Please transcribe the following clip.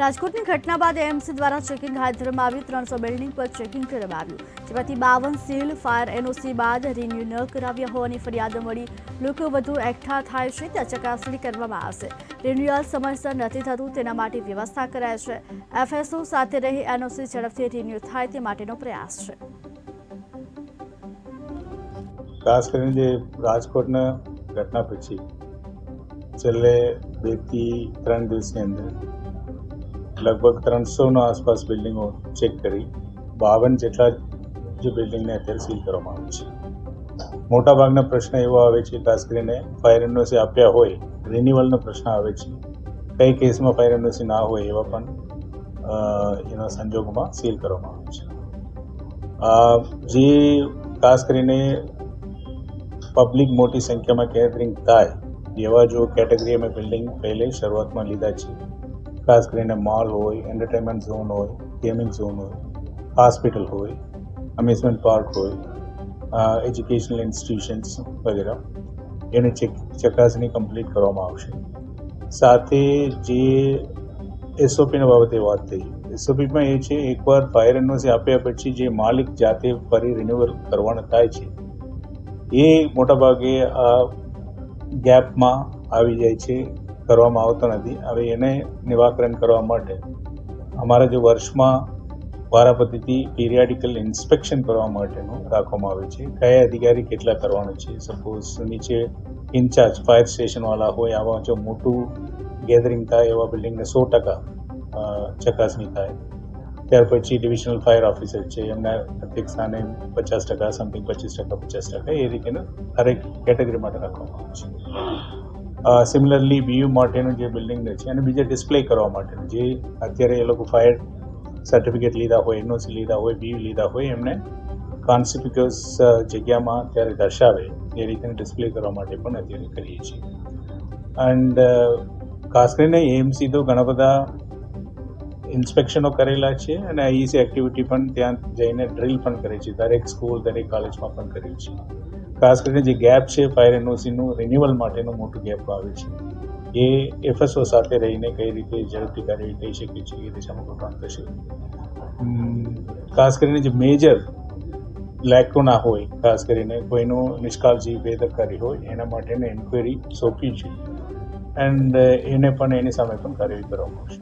રાજકોટની ઘટના બાદ એએમસી દ્વારા ચેકિંગ હાથ ધરવામાં આવ્યું. ત્રણસો બિલ્ડિંગ પર ચેકિંગ કરવામાં આવ્યું. જેમાંથી બાવન સીલ, ફાયર એનઓસી બાદ રિન્યુ ન કરાવ્યા હોવાની ફરિયાદો મળી. લોકો વધુ એકઠા થાય છે, ત્યાં ચકાસણી કરવામાં આવશે. રિન્યુઅલ સમયસર નથી થતું, તેના માટે વ્યવસ્થા કરાય છે. એફએસઓ સાથે રહી એનઓસી ઝડપથી રિન્યુ થાય તે માટેનો પ્રયાસ છે. ખાસ કરીને જે રાજકોટના ઘટના પછી, છેલ્લે બેથી ત્રણ દિવસની અંદર લગભગ ત્રણસોનો આસપાસ બિલ્ડિંગો ચેક કરી બાવન જેટલા જે બિલ્ડિંગને અત્યારે સીલ કરવામાં આવે છે. મોટાભાગના પ્રશ્ન એવો આવે છે, ખાસ કરીને ફાયર એનઓસી આપ્યા હોય રિન્યુઅલનો પ્રશ્ન આવે છે, કઈ કેસમાં ફાયર એનઓસી ના હોય એવા પણ એના સંજોગોમાં સીલ કરવામાં આવે છે. જે ખાસ કરીને પબ્લિક મોટી સંખ્યામાં ગેધરિંગ થાય, એવા જો કેટેગરી અમે બિલ્ડિંગ પહેલે શરૂઆતમાં લીધા છે ખાસ કરીને મોલ હોય એન્ટરટેનમેન્ટ ઝોન હોય ગેમિંગ ઝોન હોય હોસ્પિટલ હોય અમ્યુઝમેન્ટ પાર્ક હોય એજ્યુકેશનલ ઇન્સ્ટિટ્યુશન્સ વગેરે. એની ચેક, ચકાસણી કમ્પ્લીટ કરવામાં આવશે. સાથે જે એસઓપીના બાબતે વાત થઈ એસઓપીમાં એ છે, એકવાર ફાયર એનઓસી આપ્યા પછી જે માલિક જાતે ફરી રિન્યુઅલ કરવાના થાય છે, એ મોટાભાગે આ ગેપમાં આવી જાય છે. કરવામાં આવતો નથી. હવે એને નિવાકરણ કરવા માટે અમારા જે વર્ષમાં વારાપતિથી પીરિયાડિકલ ઇન્સ્પેક્શન કરવા માટેનું રાખવામાં આવે છે. કયા અધિકારી કેટલા કરવાનું છે? સપોઝ નીચે ઇન્ચાર્જ, ફાયર સ્ટેશનવાળા હોય, આવા જો મોટું ગેધરિંગ થાય, એવા બિલ્ડિંગને સો ટકા ચકાસણી થાય. ત્યાર પછી ડિવિઝનલ ફાયર ઓફિસર છે, એમના પ્રત્યેક સ્થાને પચાસ ટકા સમથિંગ પચીસ ટકા, પચાસ ટકા, એ રીતે દરેક કેટેગરી માટે રાખવામાં આવે છે. સિમિલરલી બીયુ માટેનું જે બિલ્ડિંગ છે, અને બીજા ડિસ્પ્લે કરવા માટેનું. જે અત્યારે એ લોકો ફાયર સર્ટિફિકેટ લીધા હોય એનઓસી લીધા હોય બીયુ લીધા હોય, એમને કોન્સિપિક્યુઅસ જગ્યામાં ત્યારે દર્શાવે એ રીતે ડિસ્પ્લે કરવા માટે પણ અત્યારે કરીએ છીએ. એન્ડ ખાસ કરીને એએમસી તો ઘણા બધા ઇન્સ્પેક્શનો કરેલા છે, અને આઈસી એક્ટિવિટી પણ ત્યાં જઈને ડ્રિલ પણ કરે છે. દરેક સ્કૂલ દરેક કોલેજમાં પણ કર્યું છે. ખાસ કરીને જે ગેપ છે ફાયર એનઓસીનું રિન્યુઅલ માટેનું મોટું ગેપ આવે છે. એ એફએસઓ સાથે રહીને કઈ રીતે ઝડપથી કાર્યવાહી થઈ શકે છે, એ દિશામાં કામ થશે ખાસ કરીને જે મેજર લેકો ના હોય, ખાસ કરીને કોઈનું નિષ્કાળજી બેદરકારી હોય, એના માટેની એન્ક્વાયરી સોંપી છે. એન્ડ એને પણ એની સામે પણ કાર્યવાહી કરવામાં આવશે.